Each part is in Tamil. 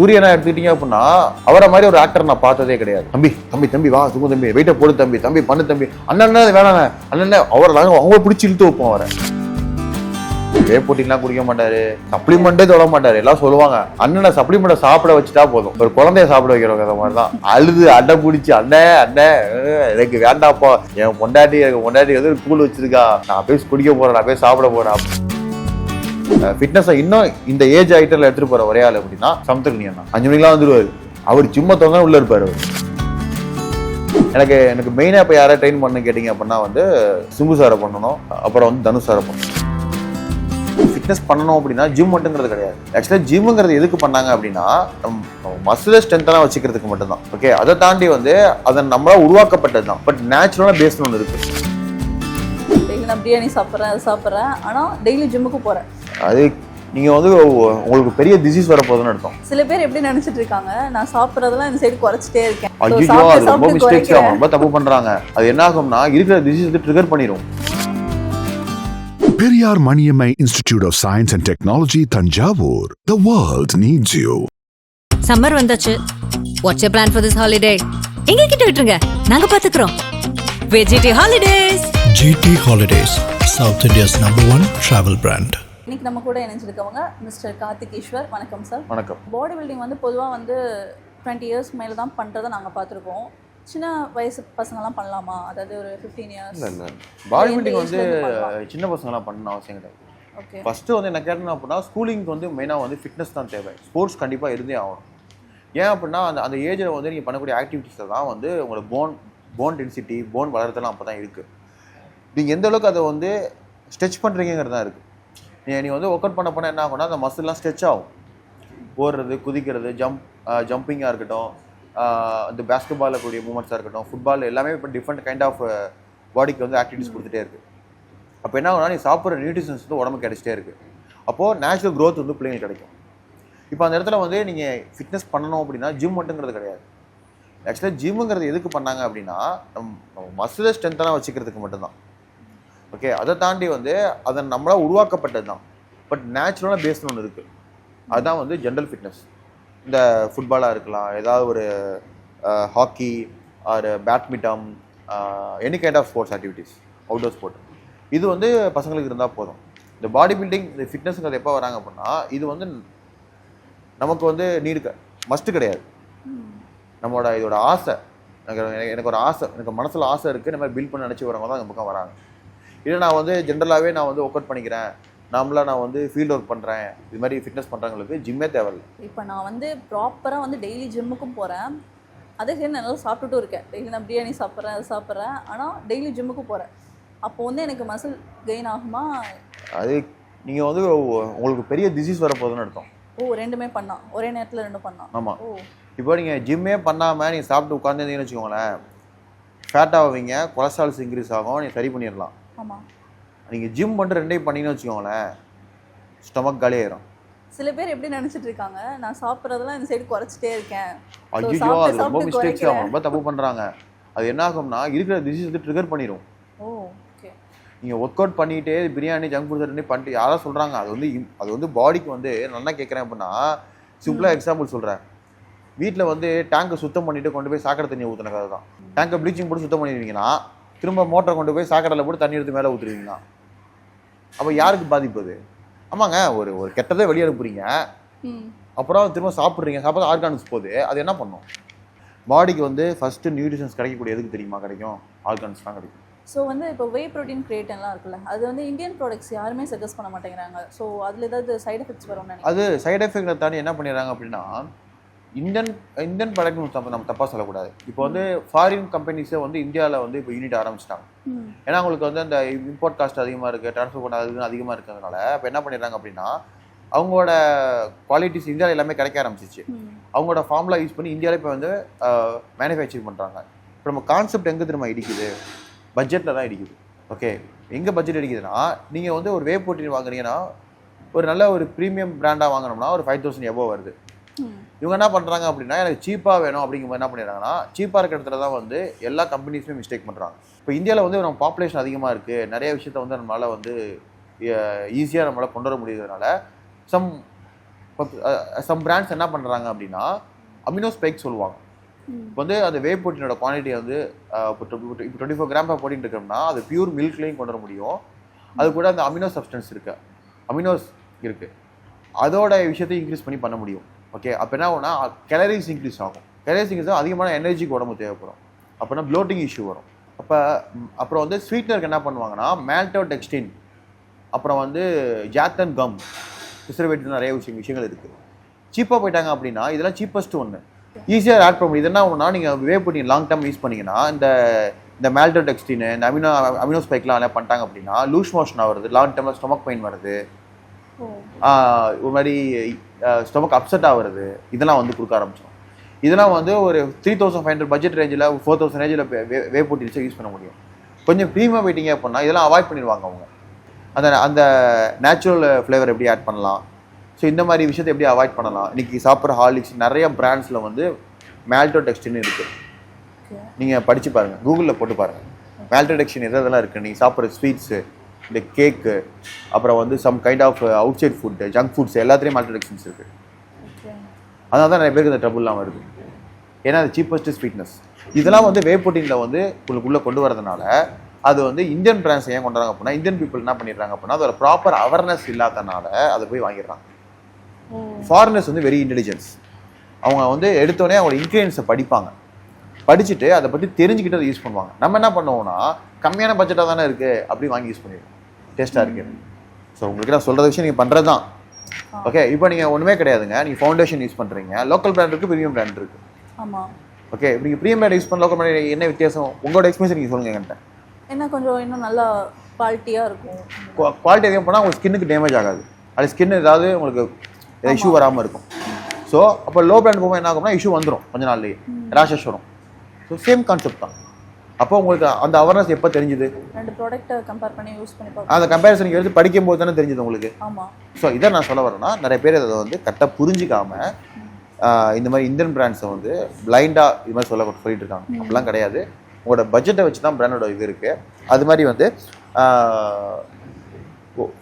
சூரியனை எடுத்துக்கிட்டீங்க அப்படின்னா அவரை மாதிரி ஒரு ஆக்டர் நான் பார்த்ததே கிடையாது. தம்பி தம்பி தம்பி வா சும்மா தம்பி வெயிட்ட போடு தம்பி தம்பி பண்ணு தம்பி. அண்ணன் வேணாண்ணே அண்ணன் அவரை நாங்க அவங்க பிடிச்சி இழுத்து வைப்போம் அவரை. வே போட்டிலாம் குடிக்க மாட்டாரு. சப்ளிமெண்டே தொட மாட்டாரு எல்லாம் சொல்லுவாங்க. அண்ணனை சப்ளிமெண்ட்டை சாப்பிட வச்சுட்டா போதும். ஒரு குழந்தைய சாப்பிட வைக்கிறவங்க அந்த மாதிரி தான் அழுது அடை பிடிச்சி அண்ணே அண்ணே எனக்கு வேண்டாப்பா என் பொண்டாட்டி எனக்கு பொண்டாட்டி வந்து கூழ் வச்சிருக்கா. நான் போய் குடிக்க போறேன் நான் போய் சாப்பிட போறேன். ஃபிட்னஸை இன்னும் இந்த ஏஜ் ஐட்டம்ல எடுத்துகிட்டு போற ஒரே ஆள் அப்படின்னா சமுத்திரனியன் தான் அஞ்சு மணிக்கெல்லாம் வந்துருவாரு. அவர் சும்மா தொங்க உள்ள இருப்பாரு அவர். எனக்கு எனக்கு மெயினாக இப்போ யாரை ட்ரெயின் பண்ணு கேட்டிங்க அப்படின்னா வந்து சிம்பு சாரை பண்ணணும். அப்புறம் வந்து தனுஷ் சாரை பண்ணணும். ஃபிட்னஸ் பண்ணணும் அப்படின்னா ஜிம் மட்டுங்கிறது கிடையாது. ஆக்சுவலாக ஜிம்முங்கிறது எதுக்கு பண்ணாங்க அப்படின்னா மசில ஸ்ட்ரென்த்தெல்லாம் வச்சுக்கிறதுக்கு மட்டும்தான். ஓகே அதை தாண்டி வந்து அதை நம்மளால் உருவாக்கப்பட்டது தான். பட் நேச்சுரலாக பேஸ்ட் ஒன்று இருக்குது டெய்லி நான் பிரியாணி சாப்பிட்றேன் அது சாப்பிட்றேன். ஆனால் டெய்லி ஜிம்முக்கு போகிறேன் அது நீங்கள் வந்து உங்களுக்கு பெரிய டிசீஸ் வரப்போகுதுன்னு அர்த்தம். சில பேர் எப்படி நினைச்சிட்டு இருக்காங்க நான் சாப்பிட்றதெல்லாம் இந்த சைடு குறைச்சிட்டே இருக்கேன். ஐயோ அது ரொம்ப மிஸ்டேக்ஸ் குறைக்கிறேன். ரொம்ப தப்பு பண்றாங்க. அது என்ன ஆகும்னா இருக்கிற டிசீஸ் வந்து ட்ரிகர் பண்ணிடும் Periyar Maniammai Institute of Science and Technology, Tanjavur. The world needs you. Summer வந்தாச்சு. What's your plan for this holiday எங்க கிட்ட விட்டுருங்க. நாங்க பாத்துக்கிறோம். வெஜிடி holidays GT Holidays, South India's number one travel brand. இன்னைக்கு நம்ம கூட இணைஞ்சிருக்கவங்க மிஸ்டர் கார்த்திக் ஈஸ்வர் வணக்கம் சார் வணக்கம். பாடி பில்டிங் வந்து பொதுவாக வந்து டுவெண்ட்டி இயர்ஸ் மேலே தான் பண்ணுறதை நாங்கள் பார்த்துருக்கோம். சின்ன வயசு பசங்கலாம் பண்ணலாமா? அதாவது ஒரு ஃபிஃப்டீன் இயர்ஸ் இல்ல பாடி பில்டிங் வந்து? சின்ன பசங்களாம் பண்ணணும் அவசியம் கிடையாது. ஓகே ஃபர்ஸ்ட் வந்து என்ன கேட்டணும் அப்படின்னா ஸ்கூலிங்க்கு வந்து மெயினாக வந்து ஃபிட்னஸ் தான் தேவை. ஸ்போர்ட்ஸ் கண்டிப்பாக இருந்தே ஆகணும். ஏன் அப்படின்னா அந்த அந்த ஏஜில் வந்து நீங்கள் பண்ணக்கூடிய ஆக்டிவிட்டீஸில் தான் வந்து உங்களோட போன் போன் டென்சிட்டி போன் வளர்த்தலாம் அப்போ தான் இருக்குது நீங்கள் எந்த அளவுக்கு அதை வந்து ஸ்ட்ரெச் பண்ணுறீங்கிறது தான் இருக்குது நீ வந்து ஒர்க் அவுட் பண்ண பண்ண என்ன ஆகும்னா அந்த மசில்லாம் ஸ்ட்ரெச் ஆகும். ஓடுறது குதிக்கிறது ஜம்ப் ஜம்பிங்காக இருக்கட்டும் இந்த பேஸ்கெட் பாலில் கூடிய மூமெண்ட்ஸாக இருக்கட்டும் ஃபுட்பால் எல்லாமே இப்போ டிஃப்ரெண்ட் கைண்ட் ஆஃப் பாடிக்கு வந்து ஆக்டிவிட்டிஸ் கொடுத்துட்டே இருக்குது அப்போ என்ன ஆகும்னா நீ சாப்பிட்ற நியூட்ரிஷன்ஸ் வந்து உடம்பு கிடைச்சிட்டே இருக்குது அப்போது நேச்சுரல் growth வந்து பிள்ளைங்களுக்கு கிடைக்கும். இப்போ அந்த இடத்துல வந்து நீங்கள் ஃபிட்னஸ் பண்ணணும் அப்படின்னா ஜிம் மட்டுங்கிறது கிடையாது. ஆக்சுவலாக ஜிம்முங்கிறது எதுக்கு பண்ணாங்க அப்படின்னா நம்ம மசில ஸ்ட்ரென்த்தெல்லாம் வச்சுக்கிறதுக்கு மட்டும்தான். ஓகே அதை தாண்டி வந்து அதை நம்மளால் உருவாக்கப்பட்டது தான் பட் நேச்சுரலாக பேஸ்னு ஒன்று இருக்குது அதுதான் வந்து ஜென்ரல் ஃபிட்னஸ் இந்த ஃபுட்பாலாக இருக்கலாம் ஏதாவது ஒரு hockey or badminton any kind of sports activities outdoor sport இது வந்து பசங்களுக்கு இருந்தால் போதும். இந்த பாடி பில்டிங் இந்த ஃபிட்னஸ்ங்கிறது எப்போ வராங்க அப்படின்னா இது வந்து நமக்கு வந்து நீடு மஸ்ட்டு கிடையாது. நம்மளோட இதோட ஆசை எனக்கு எனக்கு- ஒரு ஆசை எனக்கு மனசில் ஆசை இருக்குது இந்த மாதிரி பில்ட் பண்ண நினச்சி வரவங்க தான் இந்த பக்கம் வராங்க. இல்லை நான் வந்து ஜென்ரலாகவே நான் வந்து ஒர்க் அவுட் பண்ணிக்கிறேன். நாமளாக நான் வந்து ஃபீல்ட் ஒர்க் பண்ணுறேன் இது மாதிரி ஃபிட்னஸ் பண்ணுறவங்களுக்கு ஜிம்மே தேவையில்லை. இப்போ நான் வந்து ப்ராப்பராக வந்து டெய்லி ஜிம்முக்கும் போகிறேன் அதே சரி நான் நல்லா சாப்பிட்டுட்டும் இருக்கேன். டெய்லி நான் பிரியாணி சாப்பிட்றேன் அது சாப்பிட்றேன். ஆனால் டெய்லி ஜிம்முக்கு போகிறேன் அப்போ வந்து எனக்கு மசில் கெயின் ஆகுமா? அது நீங்கள் வந்து உங்களுக்கு பெரிய டிசீஸ் வரப்போகுதுன்னு அர்த்தம். ஓ ரெண்டுமே பண்ணலாம். ஒரே நேரத்தில் ரெண்டும் பண்ணலாம். ஆமாம் ஓ. இப்போ நீங்கள் ஜிம்மே பண்ணாமல் நீங்கள் சாப்பிட்டு உட்காந்துருந்தீங்கன்னு வச்சுக்கோங்களேன் ஃபேட் ஆவீங்க கொலஸ்ட்ரால்ஸ் இன்க்ரீஸ் ஆகும் நீங்கள் சரி பண்ணிடலாம். ஆமாம் நீங்கள் ஜிம் பண்ணிட்டு ரெண்டையும் பண்ணீங்கன்னு வச்சுக்கோங்களேன் ஸ்டொமக் காலியாயிரும் சில பேர் எப்படி நினைச்சிட்டு இருக்காங்க நான் சாப்பிட்றதெல்லாம் இந்த சைடு குறைச்சிட்டே இருக்கேன். ஐயோ அது ரொம்ப மிஸ்டேக்ஸ். ஆகும் ரொம்ப தப்பு பண்ணுறாங்க அது என்ன ஆகும்னா இருக்கிற டிசீஸ் வந்து ட்ரிகர் பண்ணிடும் ஓ ஓகே நீங்கள் ஒர்க் அவுட் பண்ணிட்டே பிரியாணி ஜங்க் ஃபுட் ரெண்டு பண்ணிட்டு யாராவது சொல்கிறாங்க அது வந்து அது வந்து பாடிக்கு வந்து நான் என்ன கேட்குறேன் அப்படின்னா சிம்பிளாக எக்ஸாம்பிள் சொல்கிறேன் வீட்டில் வந்து டேங்கை சுத்தம் பண்ணிட்டு கொண்டு போய் சாக்கடை தண்ணி ஊற்றின கதை தான். டேங்கை ப்ளீச்சிங் போட்டு சுத்தம் பண்ணிடுவீங்கன்னா திரும்ப மோட்டரை கொண்டு போய் சாக்கடையில் போட்டு தண்ணி எடுத்து மேலே ஊற்றுருவீங்கன்னா அப்போ யாருக்கு பாதிப்பு அது? ஆமாங்க ஒரு ஒரு கெட்டதை வெளியே அனுப்புறீங்க அப்புறம் திரும்ப சாப்பிட்றீங்க சாப்பிட்றது ஆர்கானிக்ஸ் போகுது அது என்ன பண்ணும்? பாடிக்கு வந்து ஃபஸ்ட்டு நியூட்ரிஷன்ஸ் கிடைக்கக்கூடிய எதுக்கு தெரியுமா கிடைக்கும்? ஆர்கானிக்ஸ் தான் கிடைக்கும். ஸோ வந்து இப்போ வே ப்ரோட்டீன் கிரியேட்டன்லாம் இருக்குல்ல அது வந்து இந்தியன் ப்ராடக்ட்ஸ் யாருமே சஜஸ்ட் பண்ண மாட்டேங்கிறாங்க. ஸோ அதில் ஏதாவது சைடு எஃபெக்ட்ஸ் வரும்னு அது சைடு எஃபெக்டை தாண்டி என்ன பண்ணிடுறாங்க அப்படின்னா இந்தியன் இந்தியன் ப்ராடக்ட் நம்ம நம்ம தப்பாக சொல்லக்கூடாது. இப்போ வந்து ஃபாரின் கம்பெனிஸே வந்து இந்தியாவில் வந்து இப்போ யூனிட் ஆரம்பிச்சிட்டாங்க. ஏன்னா அவங்களுக்கு வந்து அந்த இம்போர்ட் காஸ்ட் அதிகமாக இருக்குது ட்ரான்ஸ்போர்ட் பண்ண அது அதிகமாக இருக்கிறதுனால இப்போ என்ன பண்ணிடுறாங்க அப்படின்னா அவங்களோட குவாலிட்டிஸ் இந்தியாவில் எல்லாமே கிடைக்க ஆரம்பிச்சிச்சு. அவங்களோட ஃபார்முலா யூஸ் பண்ணி இந்தியாவில் இப்போ வந்து மேனுஃபேக்சர் பண்ணுறாங்க இப்போ நம்ம கான்செப்ட் எங்கே திரும்ப இடிக்குது? பட்ஜெட்டில் தான் இடிக்குது. ஓகே எங்கே பட்ஜெட் இடிக்குதுன்னா நீங்கள் வந்து ஒரு வே போட்டின் வாங்குறீங்கன்னா ஒரு நல்ல ஒரு ப்ரீமியம் பிராண்டாக வாங்கினோம்னா ஒரு ஃபைவ் தௌசண்ட் எபோ வருது. இவங்க என்ன பண்ணுறாங்க அப்படின்னா எனக்கு சீப்பாக வேணும் அப்படிங்கும்போது என்ன பண்ணிடுறாங்கன்னா சீப்பாக இருக்கிற இடத்துல தான் வந்து எல்லா கம்பெனிஸுமே மிஸ்டேக் பண்ணுறாங்க இப்போ இந்தியாவில் வந்து நம்ம பாப்புலேஷன் அதிகமாக இருக்குது நிறைய விஷயத்த வந்து நம்மளால் வந்து ஈஸியாக நம்மளால் கொண்டு வர முடியுறதுனால சம் சம் பிராண்ட்ஸ் என்ன பண்ணுறாங்க அப்படின்னா அமினோ ஸ்பைக் சொல்லுவாங்க. இப்போ வந்து அந்த வே புரோட்டீனோட குவான்டிட்டி வந்து இப்போ இப்போ டுவெண்ட்டி ஃபோர் கிராம் போட்டின்னு இருக்கோம்னா அது பியூர் மில்க்லேயும் கொண்டு வர முடியும். அது கூட அந்த அமினோ சப்ஸ்டன்ஸ் இருக்கு. அமினோஸ் இருக்கு. அதோட விஷயத்தை இன்க்ரீஸ் பண்ணி பண்ண முடியும். ஓகே அப்போ என்ன ஆகும்னா கேலரிஸ் இன்க்ரீஸ் ஆகும். கேலரிஸ் இன்க்ரீஸ் அதிகமான எனர்ஜிக்கு உடம்பு தேவைப்படும். அப்போனா ப்ளோட்டிங் இஷ்யூ வரும். அப்போ அப்புறம் வந்து ஸ்வீட்னருக்கு என்ன பண்ணுவாங்கன்னா மேல்டோ டெக்ஸ்டின் அப்புறம் வந்து ஜாத்தன் கம் ப்ரிசர்வேட்டிவ் நிறைய விஷயம் விஷயங்கள் இருக்குது சீப்பாக போயிட்டாங்க அப்படின்னா இதெல்லாம் சீப்பஸ்ட் ஒன்று ஈஸியாக ஆட் பண்ண முடியும். இது என்ன ஒன்றா நீங்கள் வே பண்ணி லாங் டேர்ம் யூஸ் பண்ணிங்கன்னா இந்த இந்த மேல்டோ டெக்ஸ்டின் இந்த அமினோ அமினோ ஸ்பைக்லாம் என்ன பண்ணிட்டாங்க அப்படின்னா லூஸ் மோஷன் ஆகுறது லாங் டேர்மில் ஸ்டொமக் பெயின் வருது. ஒரு மாதிரி ஸ்டொமக் அப்செட் ஆகுறது இதெல்லாம் வந்து கொடுக்க ஆரம்பிச்சோம் இதெல்லாம் வந்து ஒரு three thousand five hundred budget ரேஞ்சில் ஃபோர் தௌசண்ட் ரேஞ்சில் வே போட்டி யூஸ் பண்ண முடியும். கொஞ்சம் ப்ரீமியம் போயிட்டீங்க அப்படின்னா இதெல்லாம் அவாய்ட் பண்ணிடுவாங்க அவங்க. அந்த அந்த நேச்சுரல் ஃப்ளேவர் எப்படி ஆட் பண்ணலாம்? ஸோ இந்த மாதிரி விஷயத்தை எப்படி அவாய்ட் பண்ணலாம்? இன்னைக்கு சாப்பிட்ற ஹார்லிக்ஸ் நிறைய பிராண்ட்ஸில் வந்து மேல்டோ டெக்ஸ்டின்னு இருக்குது நீங்கள் படிச்சு பாருங்க. கூகுளில் போட்டு பாருங்க. மேல்ட்ரடக்ஷன் எது எதெல்லாம் இருக்குது நீங்கள் சாப்பிட்ற ஸ்வீட்ஸு இந்த கேக்கு அப்புறம் வந்து some kind of outside food junk foods எல்லாத்துலேயும் மேல்ட்ரடக்ஷன்ஸ் இருக்குது அதனால தான் நிறைய பேருக்கு இந்த ட்ரபுள்லாம் வருது. ஏன்னா அது சீப்பஸ்ட் ஸ்வீட்னஸ் இதெல்லாம் வந்து வே புரோட்டீனில் வந்து உங்களுக்குள்ளே கொண்டு வரதுனால அது வந்து இந்தியன் பிராண்ட்ஸ் ஏன் கொண்டு வராங்க அப்படின்னா இந்தியன் பீப்புள் என்ன பண்ணிடுறாங்க அப்படின்னா அதோட ப்ராப்பர் அவேர்னஸ் இல்லாதனால அதை போய் வாங்கிடுறாங்க. ஃபாரினர்ஸ் வந்து வெரி இன்டெலிஜென்ஸ் அவங்க வந்து எடுத்தோடனே அவங்களோட இன்க்ரீடியன்ஸை படிப்பாங்க. படிச்சுட்டு அதை பற்றி தெரிஞ்சுக்கிட்டு அதை யூஸ் பண்ணுவாங்க. நம்ம என்ன பண்ணுவோம்னா கம்மியான பட்ஜெட்டாக தானே இருக்குது அப்படி வாங்கி யூஸ் பண்ணிடுவோம். டேஸ்ட்டாக இருக்கு. ஸோ உங்களுக்கு நான் சொல்கிற விஷயம் நீங்கள் பண்ணுறது தான் ஓகே இப்போ நீங்கள் ஒன்றுமே கிடையாதுங்க. நீங்கள் ஃபவுண்டேஷன் யூஸ் பண்ணுறீங்க லோக்கல் பிராண்ட் இருக்குது ப்ரீமியம் பிராண்ட் இருக்குது ஆமாம் ஓகே இப்போ நீங்கள் ப்ரீமியம் பிராண்ட் யூஸ் பண்ண லோக்கல் பிராண்ட் என்ன வித்தியாசம்? உங்களோட எக்ஸ்பீரியன்ஸ் நீங்கள் சொல்லுங்கள் என்கிட்ட. என்ன கொஞ்சம் இன்னும் நல்லா குவாலிட்டியாக இருக்கும். குவாலிட்டி அதிகம் போனால் உங்களுக்கு ஸ்கின்னுக்கு டேமேஜ் ஆகாது. அது ஸ்கின் ஏதாவது உங்களுக்கு இஷ்யூ வராமல் இருக்கும். ஸோ அப்போ லோ பிராண்ட் போகும்போது என்ன ஆகும்னா இஷ்யூ வந்துடும் கொஞ்ச நாள்லயே. ரேஷஸ் வரும். ஸோ சேம் கான்செப்ட் தான். அப்போ உங்களுக்கு அந்த அவேர்னஸ் எப்போ தெரிஞ்சுது? ரெண்டு ப்ராடக்ட்டை கம்பேர் பண்ணி யூஸ் பண்ணி பார்க்கலாம் அந்த கம்பேரிசன் எடுத்து படிக்கும் போது தானே தெரிஞ்சது உங்களுக்கு? ஆமாம் ஸோ இதை நான் சொல்ல வரேன்னா நிறைய பேர் அதை வந்து கரெக்டாக புரிஞ்சிக்காம இந்த மாதிரி இந்தியன் பிராண்ட்ஸை வந்து பிளைண்டாக இது மாதிரி சொல்ல சொல்லிட்டு இருக்காங்க. அப்படிலாம் கிடையாது. உங்களோட பட்ஜெட்டை வச்சு தான் பிராண்டோட இது இருக்குது அது மாதிரி வந்து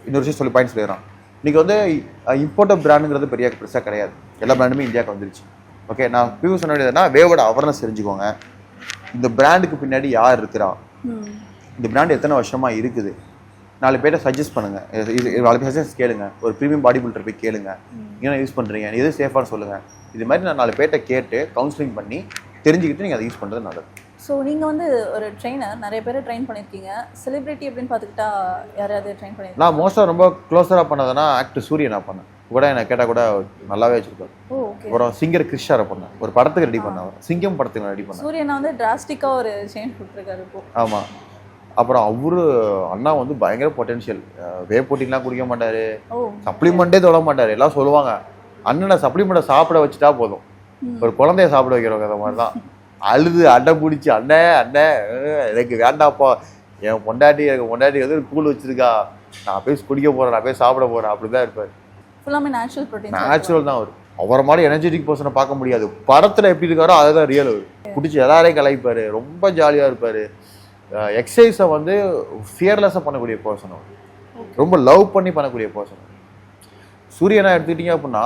இன்னொரு விஷயம் சொல்லி பாயிண்ட் சொல்லிடுறான். இன்னைக்கு வந்து இம்போர்ட்டட் பிராண்டுங்கிறது பெரிய பெருசாக கிடையாது. எல்லா பிராண்டுமே இந்தியாவுக்கு வந்துருச்சு. ஓகே நான் பியூ சொன்ன வேண்டியதுன்னா வேவோட அவேர்னஸ் தெரிஞ்சுக்கோங்க. இந்த பிராண்டுக்கு பின்னாடி யார் இருக்கிறா? இந்த பிராண்ட் எத்தனை வருஷமா இருக்குது? நாலு பேர்ட்ட சஜஸ்ட் பண்ணுங்க. இது- நாலு பேர் சஜஸ்ட் கேளுங்க. ஒரு ப்ரீமியம் பாடி பில்டர் போய் கேளுங்க. என்ன யூஸ் பண்றீங்க? எது சேஃபான்னு சொல்லுங்க. இது மாதிரி நான் நாலு பேர்ட்ட கேட்டு கவுன்சிலிங் பண்ணி தெரிஞ்சுக்கிட்டு நீங்க அதை யூஸ் பண்றது நல்லது. ஸோ நீங்கள் வந்து ஒரு ட்ரெயினர் நிறைய பேரை ட்ரெயின் பண்ணியிருக்கீங்க செலிபிரிட்டி அப்படின்னு பார்த்துக்கிட்டா யாரையாவது ட்ரெயின் பண்ணியிருக்கீங்க நான் மோஸ்ட்டாக ரொம்ப க்ளோஸராக பண்ணதுன்னா ஆக்டர் சூரிய நான் பண்ணேன். கூட என்ன கேட்டால் கூட நல்லாவே வச்சிருப்பாரு. ஓ. அப்புறம் சிங்கர் கிறிஷாரை பண்ணேன் ஒரு படத்துக்கு ரெடி பண்ணேன். சிங்கம் படத்துக்கு ரெடி பண்ணேன் சூரியனா வந்து டிராஸ்டிக்காக ஒரு சேஞ்ச் கொடுத்துருக்காரு இப்போ. ஆமாம் அப்புறம் அவரு அண்ணா வந்து பயங்கர பொட்டென்ஷியல் வே போட்டிலாம் குடிக்க மாட்டாரு. சப்ளிமெண்ட்டே தொட மாட்டார். எல்லாம் சொல்லுவாங்க. அண்ணனை சப்ளிமெண்ட்டை சாப்பிட வச்சுட்டா போதும். ஒரு குழந்தைய சாப்பிட வைக்கிறவங்க அந்த மாதிரி தான் அழுது அடை பிடிச்சி அண்ணே அண்ணே எனக்கு வேண்டாப்பா. என் பொண்டாட்டி எனக்கு பொண்டாட்டி வந்து கூழ் வச்சிருக்கா. நான் போய் குடிக்க போறேன் நான் போய் சாப்பிட போறேன். அப்படிதான் இருப்பார். ஃபுல்லாமே நேச்சுரல் நேச்சுரல் தான் அவர். அவரை மாதிரி எனர்ஜெட்டிக் பர்சனை பார்க்க முடியாது. படத்துல எப்படி இருக்காரோ அதுதான் ரியல் அவர் பிடிச்சி எல்லாரையும் கலாய்ப்பாரு. ரொம்ப ஜாலியா இருப்பாரு. எக்ஸசைஸை வந்து ஃபியர்லெஸ்ஸாக பண்ணக்கூடிய பர்சன் அவர். ரொம்ப லவ் பண்ணி பண்ணக்கூடிய பர்சன் சூரியனா எடுத்துக்கிட்டீங்க அப்படின்னா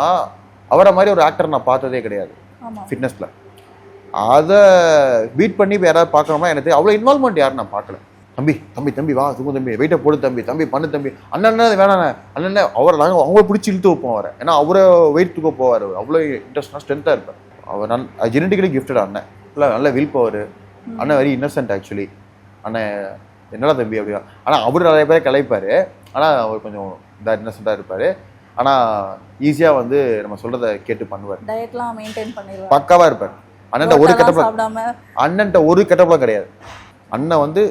அவரை மாதிரி ஒரு ஆக்டர் நான் பார்த்ததே கிடையாது. ஃபிட்னஸில் அதை பீட் பண்ணி இப்போ யாராவது பார்க்கணுமா எனக்கு அவ்வளோ இன்வால்மெண்ட் யாரும் நான் பார்க்கல. தம்பி தம்பி தம்பி வா தூங்கு தம்பி வெயிட்டை போடு தம்பி தம்பி பண்ணு தம்பி. அண்ணன் வேணாண்ணே அண்ணன் அவரை நாங்கள் அவங்கள பிடிச்சி இழுத்து வைப்போம் அவரை. ஏன்னா அவரை வெயிட் தூக்க போவார். அவ்வளோ இன்ட்ரெஸ்டாக ஸ்ட்ரென்த்தாக இருப்பார். அவர் நன் ஜெனட்டிக்கலி கிஃப்டட் அண்ணன். இல்லை நல்ல வில் பவர் அண்ணன் வெரி இன்னசென்ட் ஆக்சுவலி அண்ணன் என்னடா தம்பி அப்படியா ஆனால் அவர் நிறைய பேரை கலைப்பார் ஆனால் அவர் கொஞ்சம் இதாக இன்னசென்ட்டாக இருப்பார். ஆனால் ஈஸியாக வந்து நம்ம சொல்கிறத கேட்டு பண்ணுவார். டயட்லாம் மெயின்டைன் பண்ணிடுவார். பக்காவாக இருப்பார். அண்ணன்ட்ட ஒரு கெட்டப்ப சாப்பிடாம. அண்ணன்ட்ட ஒரு கெட்டப்பெல்லாம் கிடையாது. அண்ணன் வந்து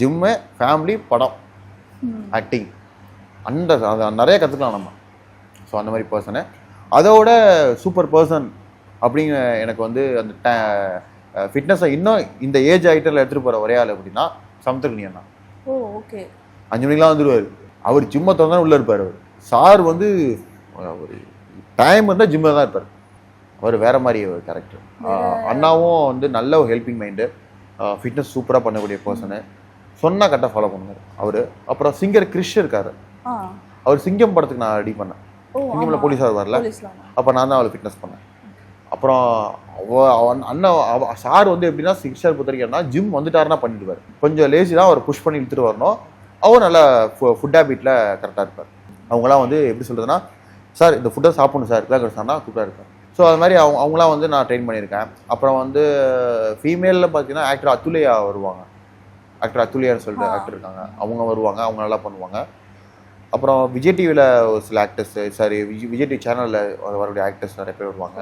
ஜிம்மு ஃபேமிலி படம். ஆக்டிங். அந்த அது நிறைய கற்றுக்கலாம் நம்ம. ஸோ அந்த மாதிரி பர்சனு அதோட சூப்பர் பர்சன் அப்படிங்கிற எனக்கு வந்து அந்த ஃபிட்னஸை இன்னும் இந்த ஏஜ் ஐட்டரில் எடுத்துகிட்டு போகிற ஒரே ஆள் அப்படின்னா சமுத்திரனி அண்ணா. ஓ ஓகே. அஞ்சு மணிக்கெலாம் வந்துடுவார் அவர் ஜிம்மை திறந்தா உள்ளே இருப்பார் அவர். சார் வந்து ஒரு டைம் வந்தால் ஜிம்மில் தான் இருப்பார். அவர் வேற மாதிரி ஒரு கேரக்டர் அண்ணாவும் வந்து நல்ல ஒரு ஹெல்பிங் மைண்டு ஃபிட்னஸ் சூப்பராக பண்ணக்கூடிய பர்சனு சொன்னா கரெக்டாக ஃபாலோ பண்ணுவார். அவர். அப்புறம் சிங்கர் கிறிஷ் இருக்காரு. அவர் சிங்கம் படத்துக்கு நான் ரெடி பண்ணேன். சிங்கமில். போலீஸாக போலீஸ்லாம் அப்போ நான் தான் அவளை ஃபிட்னஸ் பண்ணேன். அப்புறம் அவ- அவன் அண்ணன் சார் வந்து எப்படின்னா சிக்ஸ் ஸ்டார் பொறுத்த வரைக்கும்னா ஜிம் வந்துட்டாருன்னா பண்ணிடுவார். கொஞ்சம் லேசி தான் அவர் புஷ் பண்ணி இழுத்துட்டு வரணும். அவர் நல்லா ஃபுட் ஹேபிட்டில் கரெக்டாக இருப்பார். அவங்களாம் வந்து எப்படி சொல்கிறதுனா சார் இந்த ஃபுட்டை சாப்பிடணும் சார் இப்படிலாம் சொன்னால் கூப்பிட்டா இருப்பார். ஸோ அது மாதிரி அவங்க அவங்களாம் வந்து நான் ட்ரெயின் பண்ணியிருக்கேன். அப்புறம் வந்து ஃபீமேலில் பார்த்தீங்கன்னா ஆக்டர் அத்துலியா வருவாங்க. ஆக்டர் அத்துலியான்னு சொல்லிட்டு. ஆக்டர் இருக்காங்க. அவங்க வருவாங்க அவங்க நல்லா பண்ணுவாங்க. அப்புறம் விஜய் டிவியில் ஒரு சில ஆக்டர்ஸ் சாரி விஜய் டிவி சேனலில் வரக்கூடிய ஆக்டர்ஸ் நிறைய பேர் வருவாங்க.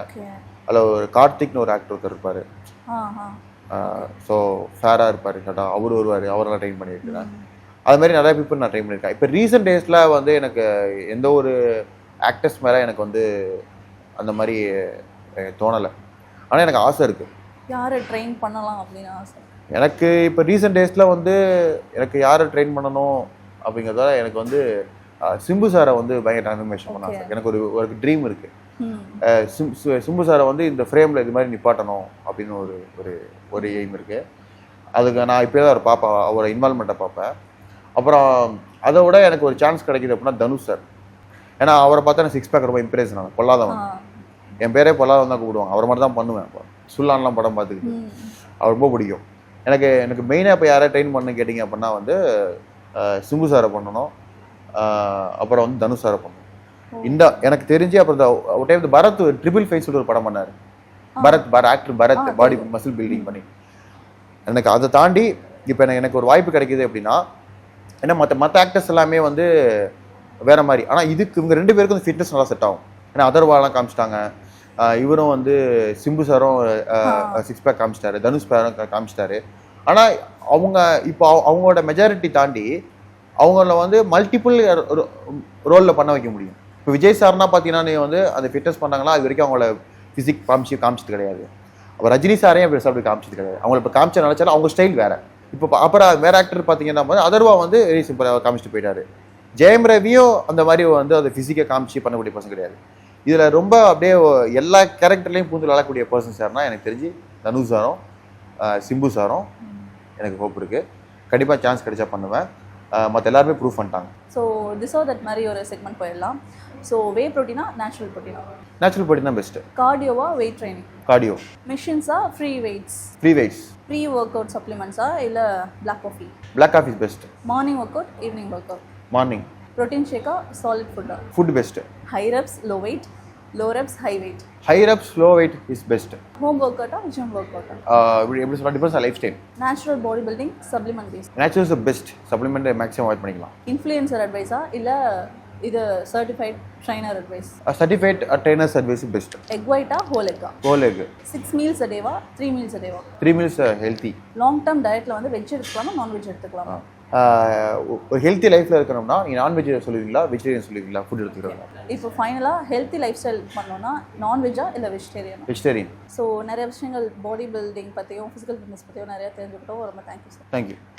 அதில் ஒரு கார்த்திக்னு ஒரு ஆக்டர் ஒருத்தர் இருப்பார். ஸோ ஃபேராக இருப்பார் கரெக்டாக அவர் வருவார் அவரெல்லாம் ட்ரெயின் பண்ணியிருக்கிறேன். அது மாதிரி நிறைய பீப்புள் நான் ட்ரெயின் பண்ணியிருக்கேன். இப்போ ரீசெண்ட் டேஸில் வந்து எனக்கு எந்த ஒரு ஆக்டர்ஸ் மேலே எனக்கு வந்து அந்த மாதிரி தோணலை. ஆனால் எனக்கு ஆசை இருக்குது யாரை ட்ரெயின் பண்ணலாம் அப்படின்னு ஆசை? எனக்கு இப்போ ரீசெண்ட் டேஸில் வந்து எனக்கு யாரை ட்ரெயின் பண்ணணும் அப்படிங்கிறதால எனக்கு வந்து சிம்பு சாரை வந்து பயங்கர ட்ரான்ஸ்ஃபர்மேஷன் பண்ண ஆசை Okay. எனக்கு ஒரு ஒரு ட்ரீம் இருக்குது சிம்பு சாரை வந்து இந்த ஃப்ரேமில் இது மாதிரி நிப்பாட்டணும் அப்படின்னு ஒரு ஒரு ஒரு எய்ம் இருக்குது அதுக்கு நான் இப்போயே தான் அவர் பார்ப்பேன் அவரோட இன்வால்மெண்ட்டை பார்ப்பேன் அப்புறம் அதை விட எனக்கு ஒரு சான்ஸ் கிடைக்குது அப்படின்னா தனுஷ் சார் ஏன்னா அவரை பார்த்தா எனக்கு சிக்ஸ் பேக் ரொம்ப இம்ப்ரெஷன் ஆகும் பொல்லாதவன். என் பேரே பொல்லாதவன் தான் கூப்பிடுவாங்க. அவரை மாதிரி தான் பண்ணுவேன். இப்போ சுல்லான்லாம் படம் பார்த்துக்கிட்டு. அவர் ரொம்ப பிடிக்கும். எனக்கு எனக்கு மெயினாக இப்போ யாரை ட்ரெயின் பண்ணு கேட்டிங்க அப்படின்னா வந்து சிம்பு சாரை பண்ணணும். அப்புறம் வந்து தனுஷ் சாரை பண்ணணும். இந்த எனக்கு தெரிஞ்சு அப்புறம் இந்த ஒரு டைம் பரத் ட்ரிபிள் ஃபைவ் சொல்லிட்டு ஒரு படம் பண்ணார். பரத் பர actor Bharath body. Muscle building பண்ணி. எனக்கு அதை தாண்டி இப்போ எனக்கு எனக்கு ஒரு வாய்ப்பு கிடைக்குது அப்படின்னா ஏன்னா மற்ற மற்ற ஆக்டர்ஸ் எல்லாமே வந்து வேற மாதிரி. ஆனால் இதுக்கு இவங்க ரெண்டு பேருக்கும் ஃபிட்னஸ் நல்லா செட் ஆகும். ஏன்னா அதர்வாலாம் காமிச்சிட்டாங்க. இவரும் வந்து சிம்பு சாரும் சிக்ஸ் பேக் காமிச்சிட்டாரு. தனுஷ் பேரும் காமிச்சிட்டாரு. ஆனால் அவங்க இப்போ அவ- அவங்களோட மெஜாரிட்டி தாண்டி அவங்கள வந்து மல்டிபிள் ரோலில் பண்ண வைக்க முடியும். இப்போ விஜய் சார்னா பார்த்தீங்கன்னா நீ வந்து அந்த ஃபிட்னஸ் பண்ணாங்களா அது வரைக்கும் அவங்கள ஃபிசிக் காமிச்சு காமிச்சது கிடையாது. அப்போ ரஜினி சாரையும் அப்படி அப்படி காமிச்சது கிடையாது. அவங்கள இப்போ காமிச்ச நினச்சாலும் அவங்க ஸ்டைல் வேற. இப்போ அப்புறம் வேற ஆக்டர் பார்த்தீங்கன்னா வந்து அதர்வா வந்து வெரி சிம்பிளாக காமிச்சிட்டு போயிட்டாரு. ஜெயம் ரவியும் அந்த மாதிரி வந்து அந்த ஃபிசிக்கை காமிச்சு பண்ணக்கூடிய பர்சன் கிடையாது. இதில் ரொம்ப அப்படியே எல்லா கேரக்டர்லையும் பூந்து விளாடக்கூடிய பர்சன் சார்னா எனக்கு தெரிஞ்சு தனுஷ் சாரும் சிம்பு சாரும் எனக்கு ஹோப் இருக்குது கண்டிப்பாக சான்ஸ் கிடைச்சா பண்ணுவேன். மற்ற எல்லாருமே ப்ரூவ் பண்ணிட்டாங்க. ஸோ திஸ் ஆர் தட் மாதிரி ஒரு செக்மெண்ட் போயிடலாம். ஸோ வே ப்ரோட்டீனா நேச்சுரல் ப்ரோட்டீனா நேச்சுரல் பாடி தான் பெஸ்ட்டு கார்டியோவா weight training cardio மிஷின்ஸா free weights free weights pre workout சப்ளிமெண்ட்ஸா இல்லை black coffee black coffee best morning workout evening workout morning protein Sheikha solid ஃபுட்டா food best high reps low weight low reps high weight high rep slow weight is best home work அவுட்டா ஜிம் ஒர்க் அவுட்டா எப்படி சொல்ல difference lifestyle natural bodybuilding supplement base natural is best supplement maximum avoid பண்ணிக்கலாம். இன்ஃப்ளூயன்சர் அட்வைஸா இல்லை இது certified trainer advice certified trainer service best egg ஒயிட்டா ஹோல் எக்கா ஹோல் எக் சிக்ஸ் மீல்ஸ் டேவா three meals டேவா three meals healthy long term டயட்டில் வந்து வெஜ் எடுத்துக்கலாமா? நான்வெஜ் எடுத்துக்கலாமா? ஒரு ஹெல்த்தி லைஃப்பில் இருக்கணும்னா நீங்கள் நான்வெஜ் சொல்லுவீங்களா வெஜிடேரியன் சொல்லுவீங்களா ஃபுட் எடுத்துக்கிறோம் இப்போ ஃபைனலாக ஹெல்த்தி லைஃப் ஸ்டைல் பண்ணோம்னா நான்வெஜ்ஜா இல்லை வெஜிடேரியனா வெஜிடேரியன் ஸோ நிறைய விஷயங்கள் பாடி பில்டிங் பற்றியும் ஃபிசிக்கல் ஃபிட்னஸ் பற்றியும் நிறைய தெரிஞ்சுக்கிட்டோம். ரொம்ப தேங்க்யூ சார் தேங்க்யூ